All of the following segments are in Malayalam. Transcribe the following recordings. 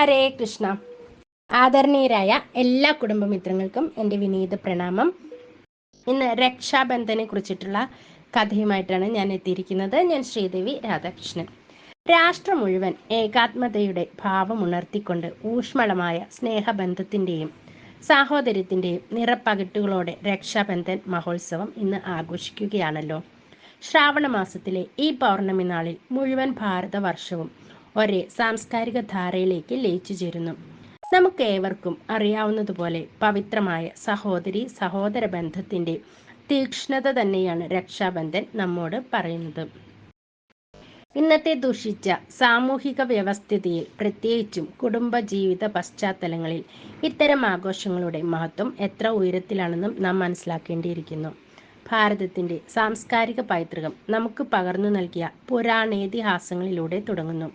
ഹരേ കൃഷ്ണ. ആദരണീയരായ എല്ലാ കുടുംബമിത്രങ്ങൾക്കും എന്റെ വിനീത പ്രണാമം. ഇന്ന് രക്ഷാബന്ധനെ കുറിച്ചിട്ടുള്ള കഥയുമായിട്ടാണ് ഞാൻ എത്തിയിരിക്കുന്നത്. ഞാൻ ശ്രീദേവി രാധാകൃഷ്ണൻ. രാഷ്ട്രം മുഴുവൻ ഏകാത്മതയുടെ ഭാവം ഉണർത്തിക്കൊണ്ട് ഊഷ്മളമായ സ്നേഹബന്ധത്തിന്റെയും സാഹോദര്യത്തിന്റെയും നിറപ്പകിട്ടുകളോടെ രക്ഷാബന്ധൻ മഹോത്സവം ഇന്ന് ആഘോഷിക്കുകയാണല്ലോ. ശ്രാവണ മാസത്തിലെ ഈ പൗർണമി നാളിൽ മുഴുവൻ ഭാരതവർഷവും ഒരേ സാംസ്കാരിക ധാരയിലേക്ക് ലയിച്ചു ചേരുന്നു. നമുക്ക് ഏവർക്കും അറിയാവുന്നതുപോലെ പവിത്രമായ സഹോദരി സഹോദര ബന്ധത്തിന്റെ തീക്ഷ്ണത തന്നെയാണ് രക്ഷാബന്ധൻ നമ്മോട് പറയുന്നത്. ഇന്നത്തെ ദുഷിച്ച സാമൂഹിക വ്യവസ്ഥിതിയിൽ പ്രത്യേകിച്ചും കുടുംബ ജീവിത പശ്ചാത്തലങ്ങളിൽ ഇത്തരം ആഘോഷങ്ങളുടെ മഹത്വം എത്ര ഉയരത്തിലാണെന്നും നാം മനസ്സിലാക്കേണ്ടിയിരിക്കുന്നു. ഭാരതത്തിന്റെ സാംസ്കാരിക പൈതൃകം നമുക്ക് പകർന്നു നൽകിയ പുരാണേതിഹാസങ്ങളിലൂടെ തുടങ്ങുന്നു.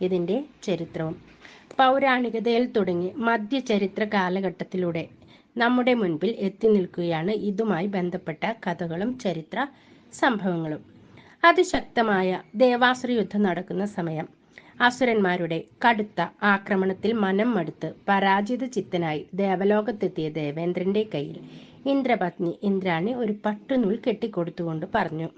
ഇതിന്റെ ചരിത്രവും. പൗരാണികതയിൽ തുടങ്ങി മധ്യചരിത്ര കാലഘട്ടത്തിലൂടെ നമ്മുടെ മുൻപിൽ എത്തി നിൽക്കുകയാണ് ഇതുമായി ബന്ധപ്പെട്ട കഥകളും ചരിത്ര സംഭവങ്ങളും. അതിശക്തമായ ദേവാസുര യുദ്ധം നടക്കുന്ന സമയം അസുരന്മാരുടെ കടുത്ത ആക്രമണത്തിൽ മനം മടുത്ത് പരാജിത ചിത്തനായി ദേവലോകത്തെത്തിയ ദേവേന്ദ്രന്റെ കയ്യിൽ ഇന്ദ്രപത്നി ഇന്ദ്രാണി ഒരു പട്ടുനൂൽ കെട്ടിക്കൊടുത്തുകൊണ്ട് പറഞ്ഞു.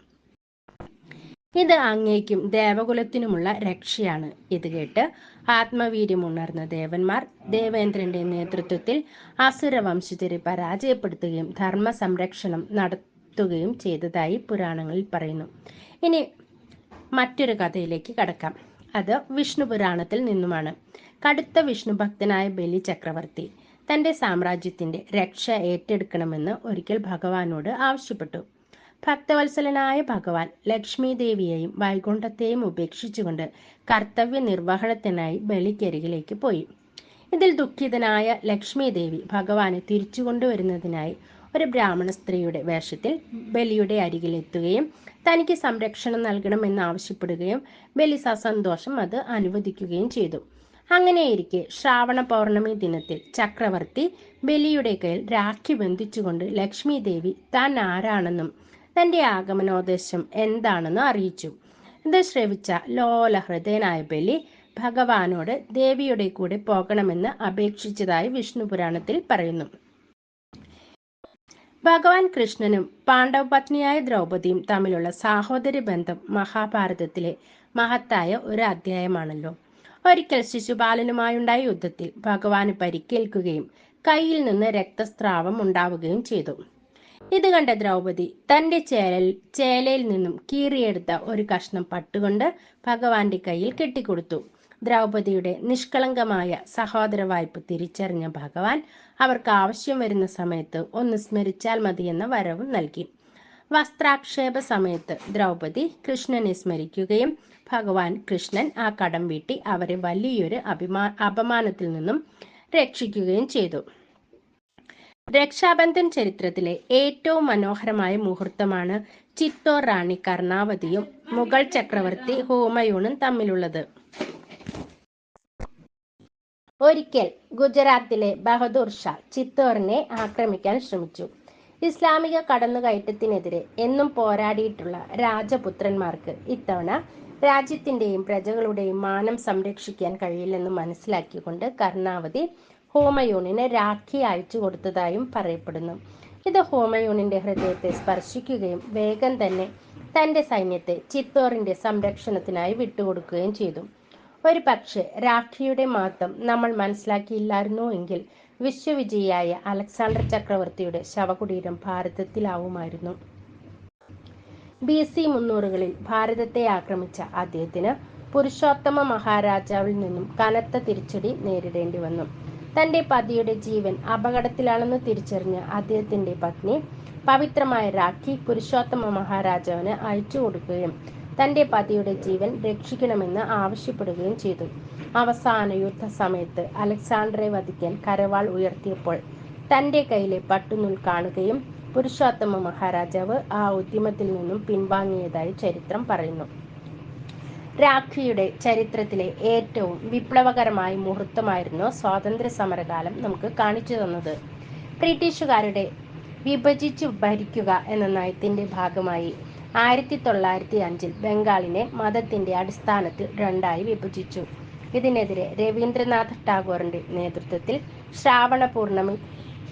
ഇത് അങ്ങേക്കും ദേവകുലത്തിനുമുള്ള രക്ഷയാണ്. ഇത് കേട്ട് ആത്മവീര്യമുണർന്ന ദേവന്മാർ ദേവേന്ദ്രന്റെ നേതൃത്വത്തിൽ അസുര വംശജരെ പരാജയപ്പെടുത്തുകയും ധർമ്മ സംരക്ഷണം നടത്തുകയും ചെയ്തതായി പുരാണങ്ങളിൽ പറയുന്നു. ഇനി മറ്റൊരു കഥയിലേക്ക് കടക്കാം. അത് വിഷ്ണു പുരാണത്തിൽ നിന്നുമാണ്. കടുത്ത വിഷ്ണു ഭക്തനായ ബലി ചക്രവർത്തി തന്റെ സാമ്രാജ്യത്തിന്റെ രക്ഷ ഏറ്റെടുക്കണമെന്ന് ഒരിക്കൽ ഭഗവാനോട് ആവശ്യപ്പെട്ടു. ഭക്തവത്സലനായ ഭഗവാൻ ലക്ഷ്മി ദേവിയെയും വൈകുണ്ഠത്തെയും ഉപേക്ഷിച്ചുകൊണ്ട് കർത്തവ്യ നിർവഹണത്തിനായി ബലിക്കരികിലേക്ക് പോയി. ഇതിൽ ദുഃഖിതനായ ലക്ഷ്മി ദേവി ഭഗവാനെ തിരിച്ചു കൊണ്ടുവരുന്നതിനായി ഒരു ബ്രാഹ്മണ സ്ത്രീയുടെ വേഷത്തിൽ ബലിയുടെ അരികിലെത്തുകയും തനിക്ക് സംരക്ഷണം നൽകണമെന്ന് ആവശ്യപ്പെടുകയും ബലി സസന്തോഷം അത് അനുവദിക്കുകയും ചെയ്തു. അങ്ങനെയിരിക്കെ ശ്രാവണ പൗർണമി ദിനത്തിൽ ചക്രവർത്തി ബലിയുടെ കയ്യിൽ രാഖി ബന്ധിച്ചുകൊണ്ട് ലക്ഷ്മി ദേവി താൻ ആരാണെന്നും തന്റെ ആഗമനോദ്ദേശം എന്താണെന്ന് അറിയിച്ചു. ഇത് ശ്രവിച്ച ലോലഹൃദയനായ ബലി ഭഗവാനോട് ദേവിയുടെ കൂടെ പോകണമെന്ന് അപേക്ഷിച്ചതായി വിഷ്ണു പുരാണത്തിൽ പറയുന്നു. ഭഗവാൻ കൃഷ്ണനും പാണ്ഡവ പത്നിയായ ദ്രൗപദിയും തമ്മിലുള്ള സാഹോദര്യ ബന്ധം മഹാഭാരതത്തിലെ മഹത്തായ ഒരു അധ്യായമാണല്ലോ. ഒരിക്കൽ ശിശുപാലനുമായുണ്ടായ യുദ്ധത്തിൽ ഭഗവാന് പരിക്കേൽക്കുകയും കയ്യിൽ നിന്ന് രക്തസ്രാവം ഉണ്ടാവുകയും ചെയ്തു. ഇത് കണ്ട ദ്രൗപദി തന്റെ ചേലൽ ചേലയിൽ നിന്നും കീറിയെടുത്ത ഒരു കഷ്ണം പട്ടുകൊണ്ട് ഭഗവാന്റെ കയ്യിൽ കെട്ടിക്കൊടുത്തു. ദ്രൗപദിയുടെ നിഷ്കളങ്കമായ സഹോദര വായ്പ തിരിച്ചറിഞ്ഞ ഭഗവാൻ അവർക്ക് ആവശ്യം വരുന്ന സമയത്ത് ഒന്ന് സ്മരിച്ചാൽ മതിയെന്ന വരവും നൽകി. വസ്ത്രാക്ഷേപ സമയത്ത് ദ്രൗപദി കൃഷ്ണനെ സ്മരിക്കുകയും ഭഗവാൻ കൃഷ്ണൻ ആ കടം വീട്ടി അവരെ വലിയൊരു അഭിമാ അപമാനത്തിൽ നിന്നും രക്ഷിക്കുകയും ചെയ്തു. രക്ഷാബന്ധൻ ചരിത്രത്തിലെ ഏറ്റവും മനോഹരമായ മുഹൂർത്തമാണ് ചിത്തോർ റാണി കർണാവതിയും മുഗൾ ചക്രവർത്തി ഹോമയൂണും തമ്മിലുള്ളത്. ഒരിക്കൽ ഗുജറാത്തിലെ ബഹദൂർ ഷാ ചിത്തോറിനെ ആക്രമിക്കാൻ ശ്രമിച്ചു. ഇസ്ലാമിക കടന്നുകയറ്റത്തിനെതിരെ എന്നും പോരാടിയിട്ടുള്ള രാജപുത്രന്മാർക്ക് ഇത്തവണ രാജ്യത്തിന്റെയും പ്രജകളുടെയും മാനം സംരക്ഷിക്കാൻ കഴിയില്ലെന്ന് മനസ്സിലാക്കിക്കൊണ്ട് കർണാവതി ഹോമയൂണിന് രാഖി അയച്ചു കൊടുത്തതായും പറയപ്പെടുന്നു. ഇത് ഹോമയൂണിന്റെ ഹൃദയത്തെ സ്പർശിക്കുകയും വേഗം തന്നെ തന്റെ സൈന്യത്തെ ചിത്തോറിന്റെ സംരക്ഷണത്തിനായി വിട്ടുകൊടുക്കുകയും ചെയ്തു. ഒരു പക്ഷേ രാഖിയുടെ മാത്രം നമ്മൾ മനസ്സിലാക്കിയില്ലായിരുന്നു എങ്കിൽ വിശ്വവിജയിയായ അലക്സാണ്ടർ ചക്രവർത്തിയുടെ ശവകുടീരം ഭാരതത്തിലാവുമായിരുന്നു. ബി സി മുന്നൂറുകളിൽ ഭാരതത്തെ ആക്രമിച്ച അദ്ദേഹത്തിന് പുരുഷോത്തമ മഹാരാജാവിൽ നിന്നും കനത്ത തിരിച്ചടി നേരിടേണ്ടി വന്നു. തന്റെ പതിയുടെ ജീവൻ അപകടത്തിലാണെന്ന് തിരിച്ചറിഞ്ഞ അദ്ദേഹത്തിന്റെ പത്നി പവിത്രമായ രാഖി പുരുഷോത്തമ മഹാരാജാവിന് അയച്ചു കൊടുക്കുകയും തന്റെ പതിയുടെ ജീവൻ രക്ഷിക്കണമെന്ന് ആവശ്യപ്പെടുകയും ചെയ്തു. അവസാന യുദ്ധ സമയത്ത് അലക്സാണ്ടറെ വധിക്കാൻ കരവാൾ ഉയർത്തിയപ്പോൾ തന്റെ കയ്യിലെ പട്ടുനൂൽ കാണുകയും പുരുഷോത്തമ മഹാരാജാവ് ആ ഉദ്യമത്തിൽ നിന്നും പിൻവാങ്ങിയതായി ചരിത്രം പറയുന്നു. രാഖിയുടെ ചരിത്രത്തിലെ ഏറ്റവും വിപ്ലവകരമായ മുഹൂർത്തമായിരുന്നു സ്വാതന്ത്ര്യ സമരകാലം നമുക്ക് കാണിച്ചു തന്നത്. ബ്രിട്ടീഷുകാരുടെ വിഭജിച്ചു ഭരിക്കുക എന്ന നയത്തിന്റെ ഭാഗമായി ആയിരത്തി തൊള്ളായിരത്തി അഞ്ചിൽ ബംഗാളിനെ മതത്തിന്റെ അടിസ്ഥാനത്തിൽ രണ്ടായി വിഭജിച്ചു. ഇതിനെതിരെ രവീന്ദ്രനാഥ് ടാഗോറിന്റെ നേതൃത്വത്തിൽ ശ്രാവണ പൂർണമി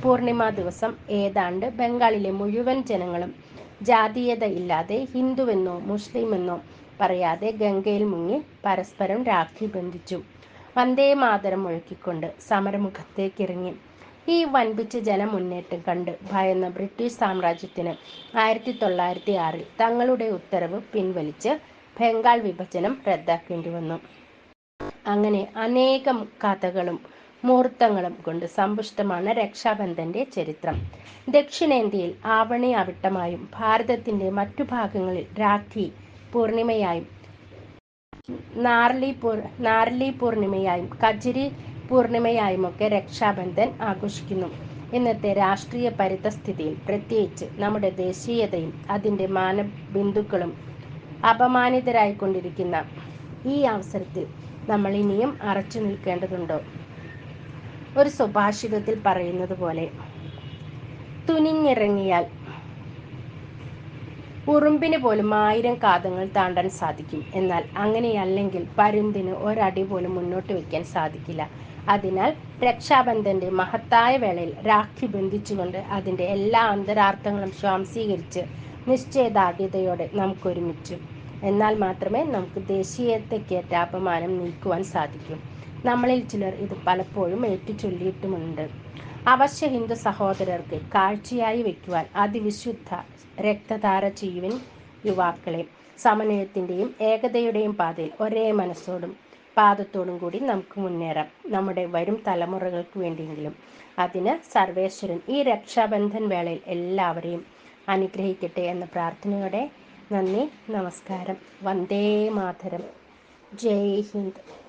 പൂർണിമ ദിവസം ഏതാണ്ട് ബംഗാളിലെ മുഴുവൻ ജനങ്ങളും ജാതീയത ഇല്ലാതെ ഹിന്ദുവെന്നോ മുസ്ലിമെന്നോ പറയാതെ ഗംഗയിൽ മുങ്ങി പരസ്പരം രാഖി ബന്ധിച്ചു. വന്ദേ മാതരം ഒഴുക്കിക്കൊണ്ട് സമരമുഖത്തേക്കിറങ്ങി. ഈ വൻപിച്ച ജനമുന്നേറ്റം കണ്ട് ഭയന്ന ബ്രിട്ടീഷ് സാമ്രാജ്യത്തിന് ആയിരത്തി തൊള്ളായിരത്തി ആറിൽ തങ്ങളുടെ ഉത്തരവ് പിൻവലിച്ച് ബംഗാൾ വിഭജനം റദ്ദാക്കേണ്ടി വന്നു. അങ്ങനെ അനേകം കഥകളും മുഹൂർത്തങ്ങളും കൊണ്ട് സമ്പുഷ്ടമാണ് രക്ഷാബന്ധന്റെ ചരിത്രം. ദക്ഷിണേന്ത്യയിൽ ആവണി അവിട്ടമായും ഭാരതത്തിന്റെ മറ്റു ഭാഗങ്ങളിൽ രാഖി പൂർണിമയായും. നാർലി പൂർ നാർലി പൂർണിമയായും. കജരി പൂർണിമയായുമൊക്കെ രക്ഷാബന്ധൻ ആഘോഷിക്കുന്നു. ഇന്നത്തെ രാഷ്ട്രീയ പരിതസ്ഥിതിയിൽ പ്രത്യേകിച്ച് നമ്മുടെ ദേശീയതയും അതിന്റെ മാനബിന്ദുക്കളും അപമാനിതരായിക്കൊണ്ടിരിക്കുന്ന ഈ അവസരത്തിൽ നമ്മൾ ഇനിയും അറച്ചു നിൽക്കേണ്ടതുണ്ടോ? ഒരു സുഭാഷിതത്തിൽ പറയുന്നത് പോലെ തുനിഞ്ഞിറങ്ങിയാൽ ഉറുമ്പിന് പോലും ആയിരം കാതങ്ങൾ താണ്ടാൻ സാധിക്കും. എന്നാൽ അങ്ങനെയല്ലെങ്കിൽ പരുന്തിന് ഒരടി പോലും മുന്നോട്ട് വയ്ക്കാൻ സാധിക്കില്ല. അതിനാൽ രക്ഷാബന്ധന്റെ മഹത്തായ വേളയിൽ രാഖി ബന്ധിച്ചുകൊണ്ട് അതിന്റെ എല്ലാ അന്തരാർത്ഥങ്ങളും സ്വാംശീകരിച്ച് നിശ്ചയദാർഢ്യതയോടെ നമുക്കൊരുമിച്ചു. എന്നാൽ മാത്രമേ നമുക്ക് ദേശീയതയ്ക്കേറ്റ അപമാനം നീക്കുവാൻ സാധിക്കൂ. നമ്മളിൽ ചിലർ ഇത് പലപ്പോഴും ഏറ്റുചൊല്ലിയിട്ടുമുണ്ട്. അവശ്യ ഹിന്ദു സഹോദരർക്ക് കാഴ്ചയായി വെക്കുവാൻ അതിവിശുദ്ധ രക്തധാര ജീവൻ യുവാക്കളെ. സമന്വയത്തിന്റെയും ഏകതയുടെയും പാതയിൽ ഒരേ മനസ്സോടും പാദത്തോടും കൂടി നമുക്ക് മുന്നേറാം. നമ്മുടെ വരും തലമുറകൾക്ക് വേണ്ടിയെങ്കിലും അതിന് സർവേശ്വരൻ ഈ രക്ഷാബന്ധൻ വേളയിൽ എല്ലാവരെയും അനുഗ്രഹിക്കട്ടെ എന്ന പ്രാർത്ഥനയോടെ നന്ദി നമസ്കാരം. വന്ദേ മാതരം. ജയ് ഹിന്ദ്.